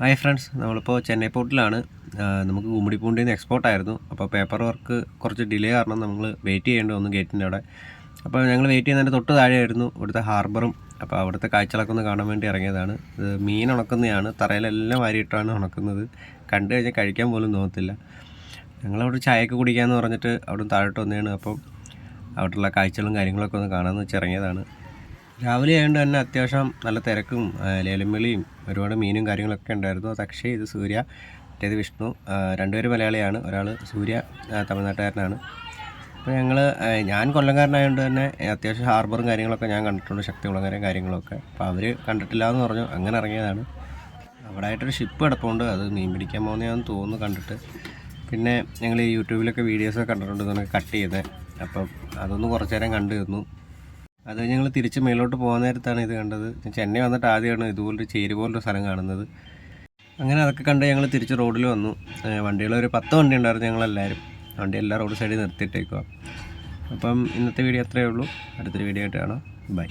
Hi friends നമ്മളിപ്പോൾ ചെന്നൈ പോർട്ടിലാണ് നമുക്ക് കുമ്മിടിപ്പൂണ്ടിൽ നിന്ന് എക്സ്പോർട്ട് ആയിരുന്നു. അപ്പോൾ പേപ്പർ വർക്ക് കുറച്ച് ഡിലേ കാരണം നമ്മൾ വെയിറ്റ് ചെയ്യേണ്ടി വന്നു ഗേറ്റിന്റെ അവിടെ. അപ്പോൾ ഞങ്ങൾ വെയിറ്റ് ചെയ്യുന്നതിന്റെ തൊട്ട് താഴെയായിരുന്നു ഇവിടുത്തെ ഹാർബറും അപ്പോൾ അവിടുത്തെ കാഴ്ചകളൊക്കെ ഒന്ന് കാണാൻ വേണ്ടി ഇറങ്ങിയതാണ്. ഇത് മീൻ ഉണക്കുന്നതാണ്. തറയിലെല്ലാം വാരിയിട്ടാണ് ഉണക്കുന്നത്. കണ്ടു കഴിഞ്ഞാൽ കഴിക്കാൻ പോലും തോന്നത്തില്ല. ഞങ്ങളവിടെ ചായയൊക്കെ കുടിക്കാമെന്ന് പറഞ്ഞിട്ട് അവിടെ താഴോട്ട് വന്നതാണ്. അപ്പം അവിടെയുള്ള കാഴ്ചകളും കാര്യങ്ങളൊക്കെ ഒന്ന് കാണാമെന്ന് വെച്ച് ഇറങ്ങിയതാണ്. രാവിലെ ആയതുകൊണ്ട് തന്നെ അത്യാവശ്യം നല്ല തിരക്കും ലേലംവിളിയും ഒരുപാട് മീനും കാര്യങ്ങളൊക്കെ ഉണ്ടായിരുന്നു. പക്ഷേ ഇത് സൂര്യ മറ്റേത് വിഷ്ണു രണ്ടുപേരും മലയാളിയാണ്. ഒരാൾ സൂര്യ തമിഴ്നാട്ടുകാരനാണ്. അപ്പോൾ ഞങ്ങൾ ഞാൻ കൊല്ലംകാരനായതുകൊണ്ട് തന്നെ അത്യാവശ്യം ഹാർബറും കാര്യങ്ങളൊക്കെ ഞാൻ കണ്ടിട്ടുണ്ട് ശക്തികുളങ്ങരയും കാര്യങ്ങളൊക്കെ. അപ്പോൾ അവർ കണ്ടിട്ടില്ല എന്ന് പറഞ്ഞു അങ്ങനെ ഇറങ്ങിയതാണ്. അവിടെ ആയിട്ടൊരു ഷിപ്പ് കിടപ്പുണ്ട് അത് മീൻ പിടിക്കാൻ പോകുന്നതാണെന്ന് തോന്നുന്നു കണ്ടിട്ട്. പിന്നെ ഞങ്ങൾ യൂട്യൂബിലൊക്കെ വീഡിയോസൊക്കെ കണ്ടിട്ടുണ്ട് ഇതൊക്കെ കട്ട് ചെയ്തത് അപ്പം അതൊന്ന് കുറച്ച് നേരം കണ്ടു തന്നു അത് ഞങ്ങൾ തിരിച്ച് മേലോട്ട് പോകാൻ നേരത്താണ് ഇത് കണ്ടത്. ചെന്നൈ വന്നിട്ട് ആദ്യമാണ് ഇതുപോലൊരു ചേരി പോലൊരു സ്ഥലം കാണുന്നത്. അങ്ങനെ അതൊക്കെ കണ്ട് ഞങ്ങൾ തിരിച്ച് റോഡിൽ വന്നു. വണ്ടികൾ ഒരു പത്ത് വണ്ടി ഉണ്ടായിരുന്നു ഞങ്ങളെല്ലാവരും. വണ്ടി എല്ലാം റോഡ് സൈഡിൽ നിർത്തിയിട്ടേക്കുക അപ്പം ഇന്നത്തെ വീഡിയോ അത്രയേ ഉള്ളൂ. അടുത്തൊരു വീഡിയോ ആയിട്ട് കാണാം. ബൈ.